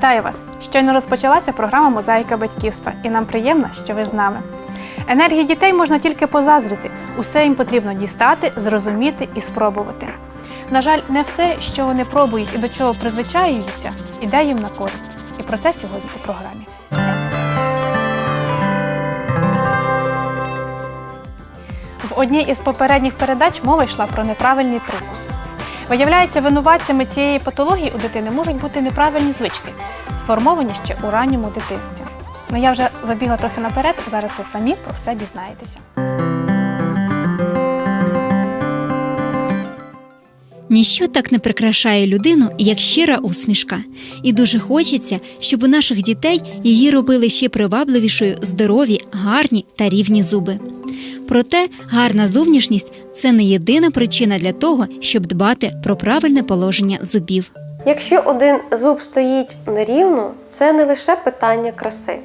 Вітаю вас! Щойно розпочалася програма Мозаїка батьківства, і нам приємно, що ви з нами. Енергії дітей можна тільки позазрити. Усе їм потрібно дістати, зрозуміти і спробувати. На жаль, не все, що вони пробують і до чого призвичаюються, іде їм на користь. І про це сьогодні у програмі. В одній із попередніх передач мова йшла про неправильний прикус. Виявляється, винуватцями цієї патології у дитини можуть бути неправильні звички, сформовані ще у ранньому дитинстві. Ну я вже забігла трохи наперед, зараз ви самі про все дізнаєтеся. Ніщо так не прикрашає людину, як щира усмішка. І дуже хочеться, щоб у наших дітей її робили ще привабливішою здорові, гарні та рівні зуби. Проте гарна зовнішність це не єдина причина для того, щоб дбати про правильне положення зубів. Якщо один зуб стоїть нерівно, це не лише питання краси.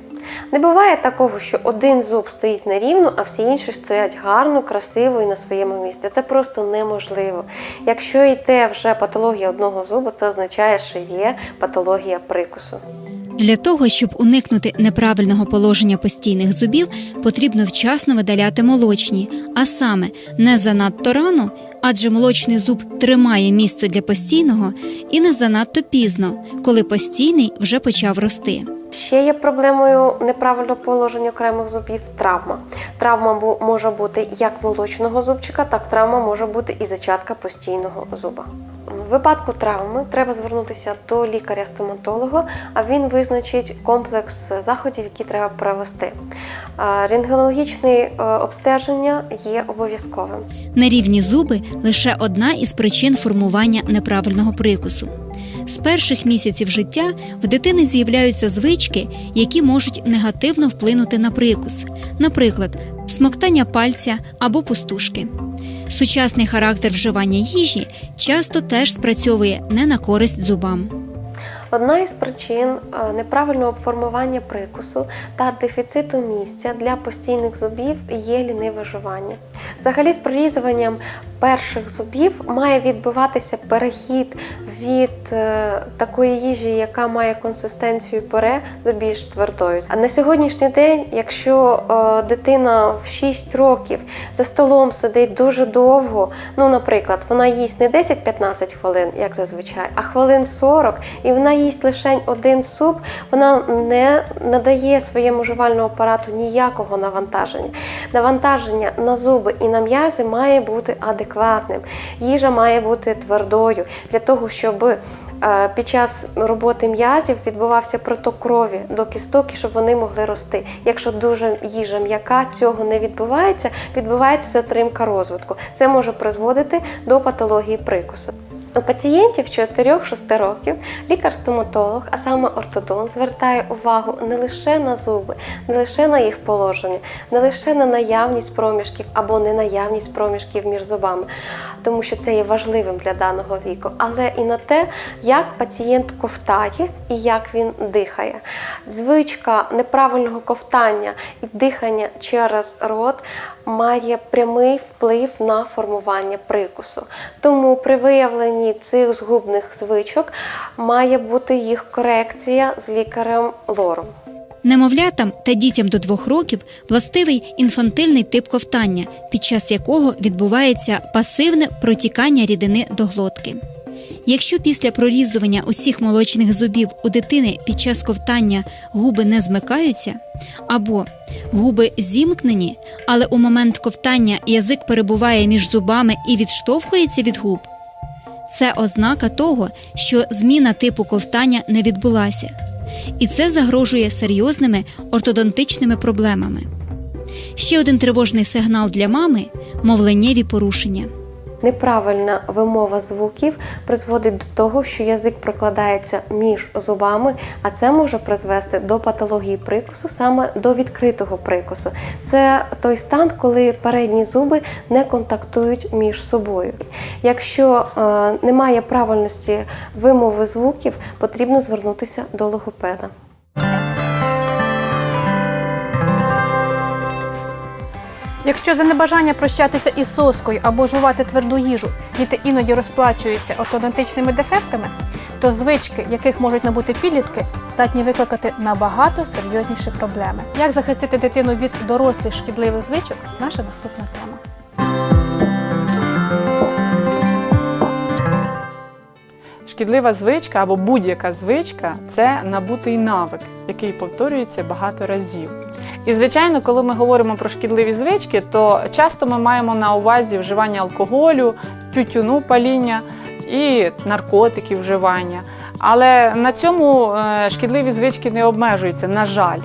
Не буває такого, що один зуб стоїть нерівно, а всі інші стоять гарно, красиво і на своєму місці. Це просто неможливо. Якщо йде вже патологія одного зуба, це означає, що є патологія прикусу. Для того, щоб уникнути неправильного положення постійних зубів, потрібно вчасно видаляти молочні, а саме не занадто рано, адже молочний зуб тримає місце для постійного, і не занадто пізно, коли постійний вже почав рости. Ще є проблемою неправильного положення окремих зубів травма. Травма може бути як молочного зубчика, так травма може бути і зачатка постійного зуба. В випадку травми треба звернутися до лікаря-стоматолога, а він визначить комплекс заходів, які треба провести. Рентгенологічне обстеження є обов'язковим. Нерівні зуби лише одна із причин формування неправильного прикусу. З перших місяців життя в дитини з'являються звички, які можуть негативно вплинути на прикус, наприклад, смоктання пальця або пустушки. Сучасний характер вживання їжі часто теж спрацьовує не на користь зубам. Одна із причин неправильного формування прикусу та дефіциту місця для постійних зубів є ліниве жування. Взагалі, з прорізуванням перших зубів має відбуватися перехід від е, такої їжі, яка має консистенцію пюре, до більш твердої. А на сьогоднішній день, якщо е, дитина в 6 років за столом сидить дуже довго, ну, наприклад, вона їсть не 10-15 хвилин, як зазвичай, а хвилин 40, і вона їсть лише один суп, вона не надає своєму жувальному апарату ніякого навантаження. Навантаження на зуби і на м'язи має бути адекватним. Їжа має бути твердою для того, щоб е, під час роботи м'язів відбувався проток крові до кісток, щоб вони могли рости. Якщо дуже їжа м'яка, цього не відбувається, відбувається затримка розвитку. Це може призводити до патології прикусу. У пацієнтів 4-6 років лікар-стоматолог, а саме ортодонт, звертає увагу не лише на зуби, не лише на їх положення, не лише на наявність проміжків або ненаявність проміжків між зубами, тому що це є важливим для даного віку, але і на те, як пацієнт ковтає і як він дихає. Звичка неправильного ковтання і дихання через рот має прямий вплив на формування прикусу. Тому при виявленні цих згубних звичок має бути їх корекція з лікарем лором. Немовлятам та дітям до двох років властивий інфантильний тип ковтання, під час якого відбувається пасивне протікання рідини до глотки. Якщо після прорізування усіх молочних зубів у дитини під час ковтання губи не змикаються, або губи зімкнені, але у момент ковтання язик перебуває між зубами і відштовхується від губ, це ознака того, що зміна типу ковтання не відбулася, і це загрожує серйозними ортодонтичними проблемами. Ще один тривожний сигнал для мами мовленнєві порушення. Неправильна вимова звуків призводить до того, що язик прокладається між зубами, а це може призвести до патології прикусу, саме до відкритого прикусу. Це той стан, коли передні зуби не контактують між собою. Якщо е, немає правильності вимови звуків, потрібно звернутися до логопеда. Якщо за небажання прощатися із соскою або жувати тверду їжу, діти іноді розплачуються ортодонтичними дефектами, то звички, яких можуть набути підлітки, здатні викликати набагато серйозніші проблеми. Як захистити дитину від дорослих шкідливих звичок наша наступна тема. Шкідлива звичка або будь-яка звичка це набутий навик, який повторюється багато разів. І, звичайно, коли ми говоримо про шкідливі звички, то часто ми маємо на увазі вживання алкоголю, тютюну паління і наркотиків вживання. Але на цьому е, шкідливі звички не обмежуються, на жаль.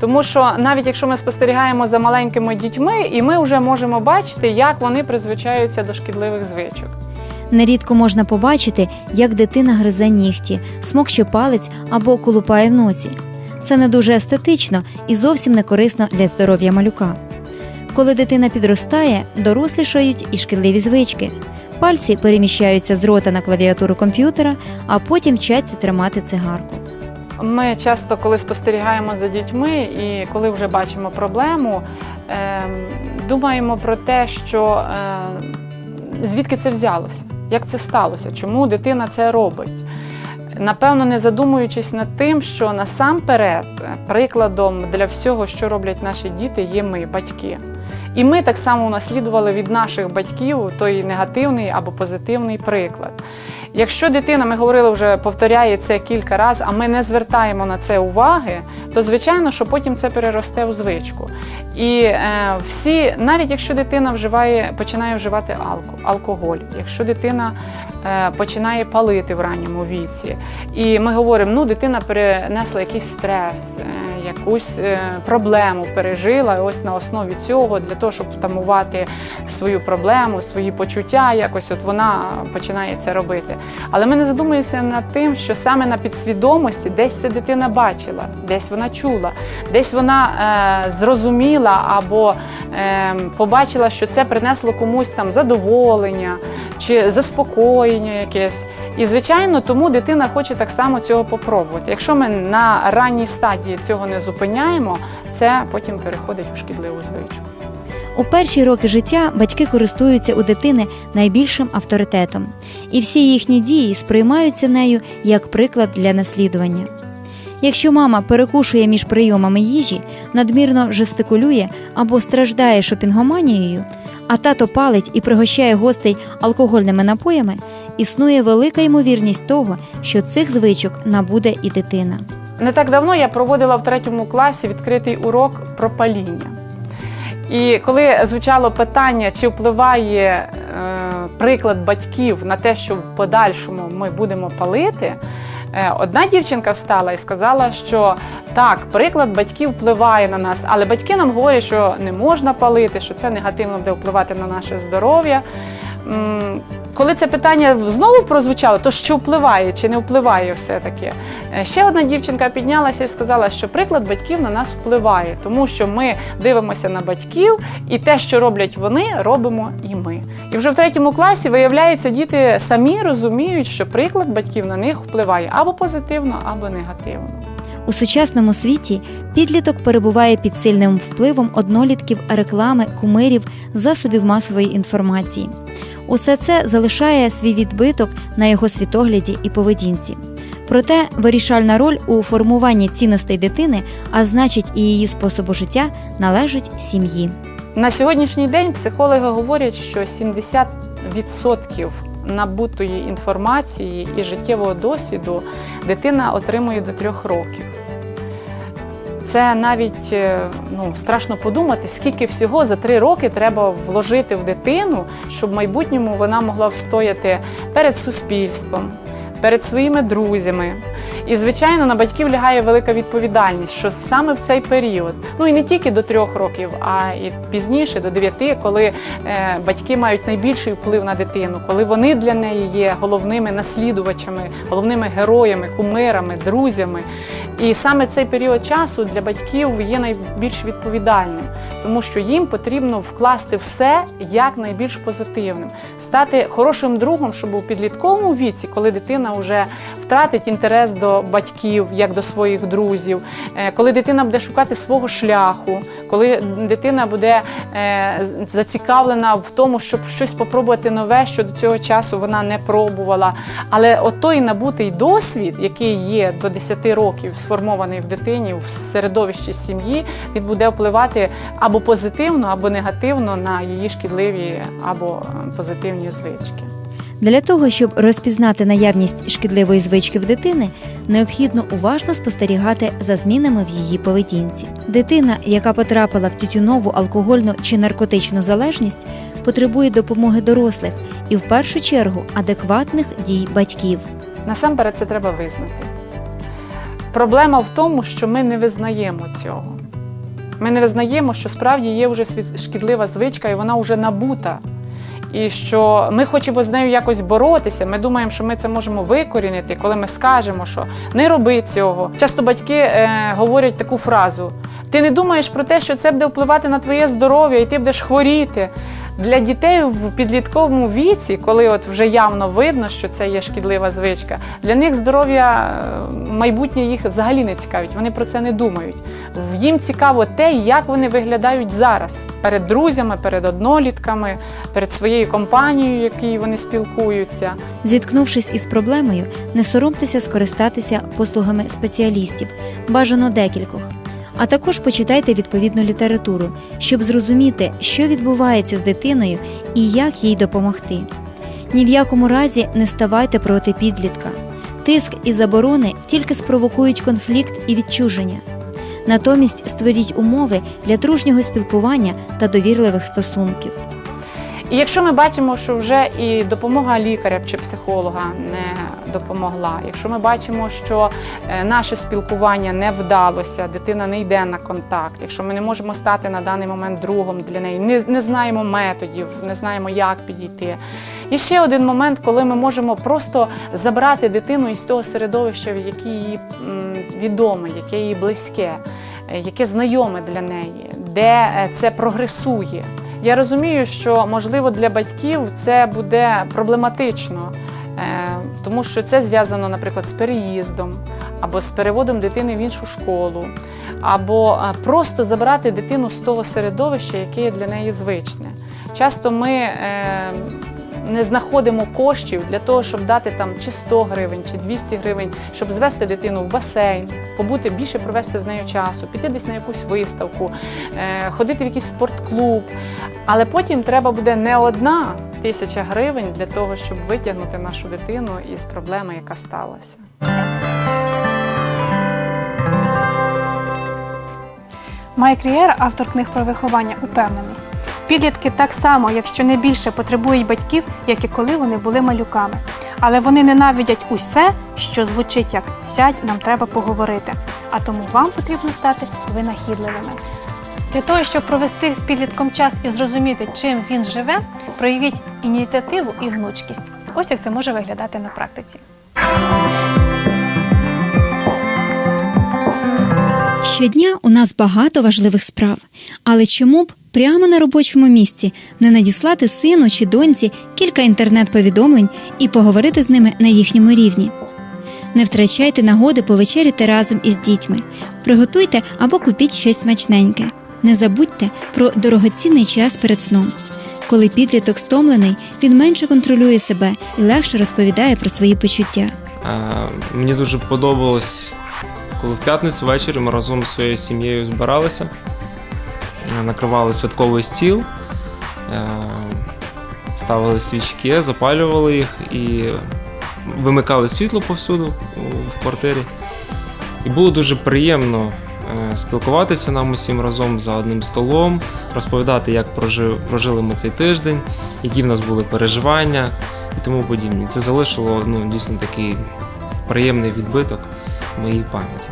Тому що навіть якщо ми спостерігаємо за маленькими дітьми, і ми вже можемо бачити, як вони призвичаються до шкідливих звичок. Нерідко можна побачити, як дитина гризе нігті, смокче палець або колупає в носі. Це не дуже естетично і зовсім не корисно для здоров'я малюка. Коли дитина підростає, дорослішають і шкідливі звички. Пальці переміщаються з рота на клавіатуру комп'ютера, а потім вчаться тримати цигарку. Ми часто, коли спостерігаємо за дітьми і коли вже бачимо проблему, ем, думаємо про те, що е, звідки це взялося, як це сталося, чому дитина це робить. Напевно, не задумуючись над тим, що насамперед прикладом для всього, що роблять наші діти, є ми, батьки. І ми так само унаслідували від наших батьків той негативний або позитивний приклад. Якщо дитина, ми говорили вже, повторяє це кілька разів, а ми не звертаємо на це уваги, то звичайно, що потім це переросте в звичку. І е, всі, навіть якщо дитина вживає, починає вживати алко, алкоголь, якщо дитина починає палити в ранньому віці, і ми говоримо, ну дитина перенесла якийсь стрес, е, якусь е, проблему пережила, ось на основі цього, для того, щоб втамувати свою проблему, свої почуття, якось от вона починає це робити. Але ми не задумуємося над тим, що саме на підсвідомості десь ця дитина бачила, десь вона чула, десь вона е, зрозуміла або е, побачила, що це принесло комусь там задоволення чи заспокоєння якесь. І, звичайно, тому дитина хоче так само цього попробувати. Якщо ми на ранній стадії цього не зупиняємо, це потім переходить у шкідливу звичку. У перші роки життя батьки користуються у дитини найбільшим авторитетом, і всі їхні дії сприймаються нею як приклад для наслідування. Якщо мама перекушує між прийомами їжі, надмірно жестикулює або страждає шопінгоманією, а тато палить і пригощає гостей алкогольними напоями, існує велика ймовірність того, що цих звичок набуде і дитина. Не так давно я проводила в третьому класі відкритий урок про паління. І коли звучало питання, чи впливає е, приклад батьків на те, що в подальшому ми будемо палити, е, одна дівчинка встала і сказала, що так, приклад батьків впливає на нас, але батьки нам говорять, що не можна палити, що це негативно буде впливати на наше здоров'я. Коли це питання знову прозвучало, то що впливає чи не впливає все-таки? Е, Ще одна дівчинка піднялася і сказала, що приклад батьків на нас впливає, тому що ми дивимося на батьків, і те, що роблять вони, робимо і ми. І вже в третьому класі виявляється, діти самі розуміють, що приклад батьків на них впливає або позитивно, або негативно. У сучасному світі підліток перебуває під сильним впливом однолітків, реклами, кумирів, засобів масової інформації. Усе це залишає свій відбиток на його світогляді і поведінці. Проте вирішальна роль у формуванні цінностей дитини, а значить і її способу життя, належить сім'ї. На сьогоднішній день психологи говорять, що 70% набутої інформації і життєвого досвіду дитина отримує до трьох років. Це навіть е, ну, страшно подумати, скільки всього за три роки треба вложити в дитину, щоб в майбутньому вона могла встояти перед суспільством, перед своїми друзями. І, звичайно, на батьків лягає велика відповідальність, що саме в цей період, ну і не тільки до трьох років, а і пізніше, до дев'яти, коли е, батьки мають найбільший вплив на дитину, коли вони для неї є головними наслідувачами, головними героями, кумирами, друзями. І саме цей період часу для батьків є найбільш відповідальним, тому що їм потрібно вкласти все як найбільш позитивним, стати хорошим другом, щоб у підлітковому віці, коли дитина вже втратить інтерес до батьків, як до своїх друзів, е, коли дитина буде шукати свого шляху, коли дитина буде е, зацікавлена в тому, щоб щось попробувати нове, що до цього часу вона не пробувала. Але от той набутий досвід, який є до 10 років сформований в дитині в середовищі сім'ї, він буде впливати або позитивно, або негативно на її шкідливі або е, позитивні звички. Для того, щоб розпізнати наявність шкідливої звички в дитини, необхідно уважно спостерігати за змінами в її поведінці. Дитина, яка потрапила в тютюнову, алкогольну чи наркотичну залежність, потребує допомоги дорослих і в першу чергу адекватних дій батьків. Насамперед це треба визнати. Проблема в тому, що ми не визнаємо цього. Ми не визнаємо, що справді є вже шкідлива звичка, і вона вже набута. І що ми хочемо з нею якось боротися. Ми думаємо, що ми це можемо викорінити, коли ми скажемо, що не роби цього. Часто батьки е, говорять таку фразу: ти не думаєш про те, що це буде впливати на твоє здоров'я, і ти будеш хворіти. Для дітей в підлітковому віці, коли от вже явно видно, що це є шкідлива звичка, для них здоров'я е, майбутнє їх взагалі не цікавить. Вони про це не думають. Їм цікаво те, як вони виглядають зараз перед друзями, перед однолітками, перед своєю компанією, якою вони спілкуються. Зіткнувшись із проблемою, не соромтеся скористатися послугами спеціалістів, бажано декількох. А також почитайте відповідну літературу, щоб зрозуміти, що відбувається з дитиною і як їй допомогти. Ні в якому разі не ставайте проти підлітка. Тиск і заборони тільки спровокують конфлікт і відчуження. Натомість створіть умови для дружнього спілкування та довірливих стосунків. І якщо ми бачимо, що вже і допомога лікаря чи психолога не допомогла, якщо ми бачимо, що е, наше спілкування не вдалося, дитина не йде на контакт, якщо ми не можемо стати на даний момент другом для неї, не, не знаємо методів, не знаємо, як підійти. Є ще один момент, коли ми можемо просто забрати дитину із того середовища, яке їй відоме, яке їй близьке, е, яке знайоме для неї, де е, це прогресує. Я розумію, що можливо для батьків це буде проблематично, тому що це зв'язано, наприклад, з переїздом або з переводом дитини в іншу школу, або е, просто забрати дитину з того середовища, яке є для неї звичне. Часто ми е, не знаходимо коштів для того, щоб дати там чи 100 гривень, чи 200 гривень, щоб звести дитину в басейн, побути більше провести з нею часу, піти десь на якусь виставку, е, ходити в якийсь спортклуб. Але потім треба буде не одна тисяча гривень для того, щоб витягнути нашу дитину із проблеми, яка сталася. Майк Рієр, автор книг про виховання, упевнений. Підлітки так само, якщо не більше, потребують батьків, як і коли вони були малюками. Але вони ненавидять усе, що звучить як сядь, нам треба поговорити. А тому вам потрібно стати винахідливими. Для того, щоб провести з підлітком час і зрозуміти, чим він живе, проявіть ініціативу і гнучкість. Ось як це може виглядати на практиці. Щодня у нас багато важливих справ, але чому б прямо на робочому місці не надіслати сину чи доньці кілька інтернет-повідомлень і поговорити з ними на їхньому рівні? Не втрачайте нагоди повечеряти разом із дітьми, приготуйте або купіть щось смачненьке. Не забудьте про дорогоцінний час перед сном. Коли підліток стомлений, він менше контролює себе і легше розповідає про свої почуття. Е, Мені дуже подобалось, коли в п'ятницю ввечері ми разом зі своєю сім'єю збиралися, е, накривали святковий стіл, е, ставили свічки, запалювали їх і вимикали світло повсюду в квартирі. І було дуже приємно спілкуватися нам усім разом за одним столом, розповідати, як прожили ми цей тиждень, які в нас були переживання і тому подібне. Це залишило ну, дійсно такий приємний відбиток моїй пам'яті.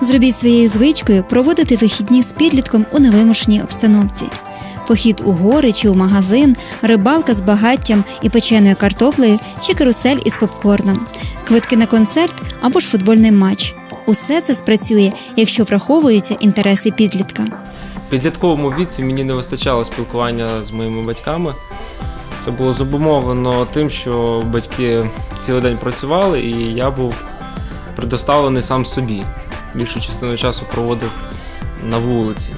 Зробіть своєю звичкою проводити вихідні з підлітком у невимушеній обстановці. Похід у гори чи у магазин, рибалка з багаттям і печеною картоплею чи карусель із попкорном, квитки на концерт або ж футбольний матч. Усе це спрацює, якщо враховуються інтереси підлітка. В підлітковому віці мені не вистачало спілкування з моїми батьками. Це було зумовлено тим, що батьки цілий день працювали, і я був предоставлений сам собі. Більшу частину часу проводив на вулиці.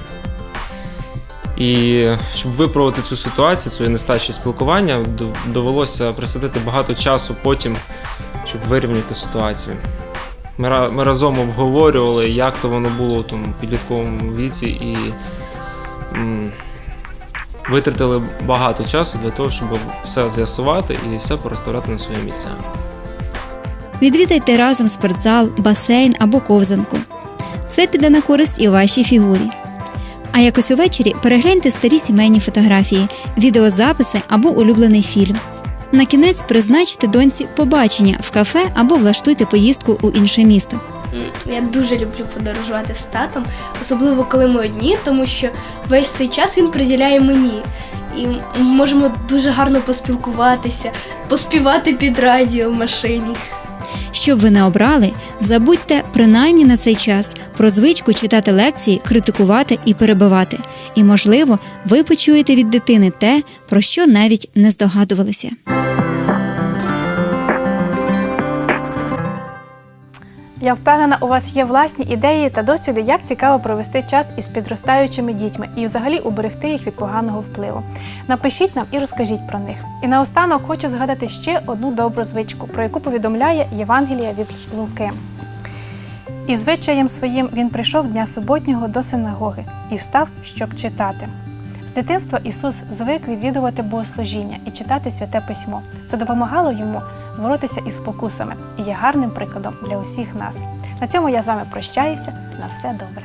І щоб виправити цю ситуацію, цієї нестачі спілкування, довелося присвятити багато часу потім, щоб вирівняти ситуацію. Ми, ми разом обговорювали, як то воно було у тому підлітковому віці, і м, витратили багато часу для того, щоб все з'ясувати і все порозставляти на своє місце. Відвідайте разом спортзал, басейн або ковзанку. Це піде на користь і вашій фігурі. А якось увечері перегляньте старі сімейні фотографії, відеозаписи або улюблений фільм. На кінець призначте доньці побачення в кафе або влаштуйте поїздку у інше місто. Я дуже люблю подорожувати з татом, особливо коли ми одні, тому що весь цей час він приділяє мені. І можемо дуже гарно поспілкуватися, поспівати під радіо в машині. Щоб ви не обрали, забудьте принаймні на цей час про звичку читати лекції, критикувати і перебивати. І, можливо, ви почуєте від дитини те, про що навіть не здогадувалися. Я впевнена, у вас є власні ідеї та досвіди, як цікаво провести час із підростаючими дітьми і взагалі уберегти їх від поганого впливу. Напишіть нам і розкажіть про них. І наостанок хочу згадати ще одну добру звичку, про яку повідомляє Євангелія від Луки. І звичаєм своїм він прийшов дня суботнього до синагоги і встав, щоб читати. З дитинства Ісус звик відвідувати богослужіння і читати святе письмо. Це допомагало йому боротися із спокусами і є гарним прикладом для усіх нас. На цьому я з вами прощаюся. На все добре.